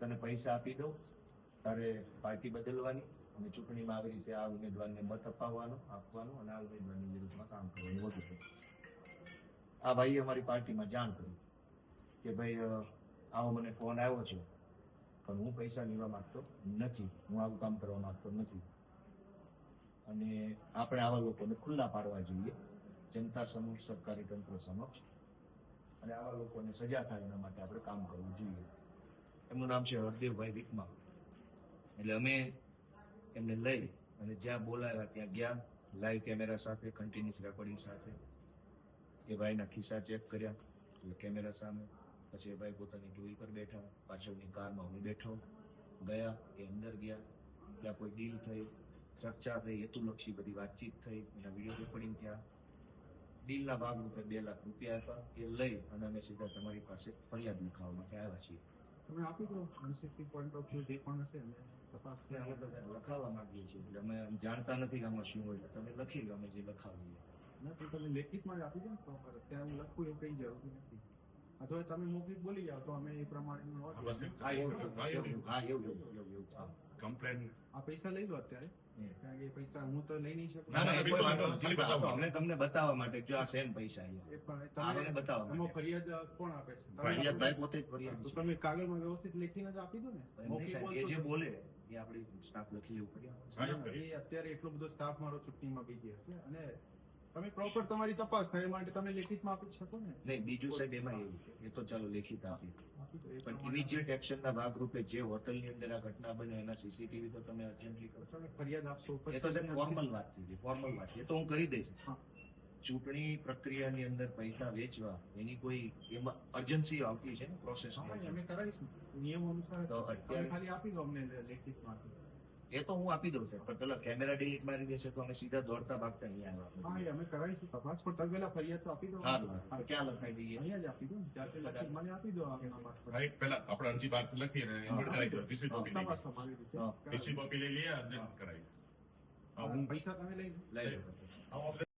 તને પૈસા આપી દઉં, તારે પાર્ટી બદલવાની અને ચૂંટણીમાં આવી રીતે આ ઉમેદવારને મત અપાવવાનો, આપવાનો અને આ ઉમેદવારની વિરુદ્ધમાં કામ કરવાનું વધુ આ ભાઈએ અમારી પાર્ટીમાં જાણ કરી કે ભાઈ આવો મને ફોન આવ્યો છે, પણ હું પૈસા લેવા માંગતો નથી, હું આવું કામ કરવા માંગતો નથી. અને આપણે આવા લોકોને ખુલ્લા પાડવા જોઈએ, જનતા સમક્ષ, સરકારી તંત્ર સમક્ષ, અને આવા લોકોને સજા થાય એના માટે આપણે કામ કરવું જોઈએ. એમનું નામ છે હરદેવભાઈ વિકમા. એટલે અમે એમને લઈ અને જ્યાં બોલાવ્યા ત્યાં ગયા લાઈવ કેમેરા સાથે કન્ટિન્યુઅસ રેકોર્ડિંગ સાથે. એ ભાઈના ખિસ્સા ચેક કર્યા, એટલે કેમેરા સામે. પછી એ ભાઈ પોતાની ટોઈ પર બેઠા, પાછળની કારમાં હું બેઠો. ગયા, એ અંદર ગયા. ત્યાં કોઈ ડીલ થઈ, ચર્ચા થઈ, હેતુલક્ષી બધી વાતચીત થઈ. એના વીડિયો રેકોર્ડિંગ થયા. ડીલના ભાગરૂપે બે લાખ રૂપિયા આપ્યા. એ લઈ અને અમે સીધા તમારી પાસે ફરિયાદ લખાવવા માટે આવ્યા છીએ. તમે આપી દો એમસીસી પોઈન્ટ ઓફ વ્યૂ જે પણ હશે તપાસ અમે બધા લખાવવા માંગીએ છીએ. એટલે અમે જાણતા નથી કે આમાં શું હોય. તમે લખી લો અમે જે લખાવીએ. ના તો તમે લેખિતમાં જ આપી દો ને પ્રોપર અત્યારે હું લખું એવું કઈ જરૂરી નથી. અથવા તમે મૌખિક બોલી જાઓ તો અમે એ પ્રમાણે. કમ્પ્લેન આ પૈસા લઈ લો અત્યારે. કારણ કે પૈસા હું તો લઈ નહીં શકું. અમને તમને બતાવવા માટે જો આ સેમ પૈસા અહીંયા. એ પણ આ મને તમે બતાવવા એમાં ફરિયાદ કોણ આપે છે? ફરિયાદ ભાઈ પોતે જ ફરિયાદ તો તમે કાગળમાં વ્યવસ્થિત લખીને જ આપી દો ને. એ જે બોલે એ આપણી સ્ટાફ લખી લેવું પડે. અત્યારે એટલો બધો સ્ટાફ મારો ચૂંટણીમાં બી ગયો છે અને તમે પ્રોપર તમારી તપાસ થાય માટે તમે લેખિતમાં આપી શકો ને? નહીં બીજું સાહેબ એમાં એવું છે. એ તો ચાલો લેખિત આપી પણ ઇમિડિયેટ એક્શનના ભાગરૂપે જે હોટલની અંદર આ ઘટના બને એના સીસીટીવી તો તમે અર્જન્ટલી કરો. ફરિયાદ આપશો એ તો સાહેબ ફોર્મલ વાત થઈ ફોર્મલ વાત એ તો હું કરી દઈશ. ચૂંટણી પ્રક્રિયાની અંદર પૈસા વેચવા એની કોઈ એમાં અર્જન્સી આવતી છે ને પ્રોસેસ નિયમ અનુસાર તો અત્યારે- ખાલી આપી દો અમને લેખિતમાં એ તો હું આપી દઉં છે. પણ પેલા કેમેરા ડિલીટ મારી દેશે તો અમે સીધા દોડતા ભાગતા અહીંયા હા આવ્યા એ અમે કરાવીશું તપાસ પણ તમે પેલા ફરિયાદ તો આપી દો. હા ક્યાં લખાઈ દઈએ? અહીંયા જ આપી દો લખી મને આપી દો રાઈટ પેલા આપણે અરજી બહાર લખી ને ઇન્વર્ટ કરાવી દો. રિસીટ કોપી લઈ તપાસ તમારી રીતે. હા. કોપી લઈ લઈએ અને કરાવી હું પૈસા તમે લઈ લઈ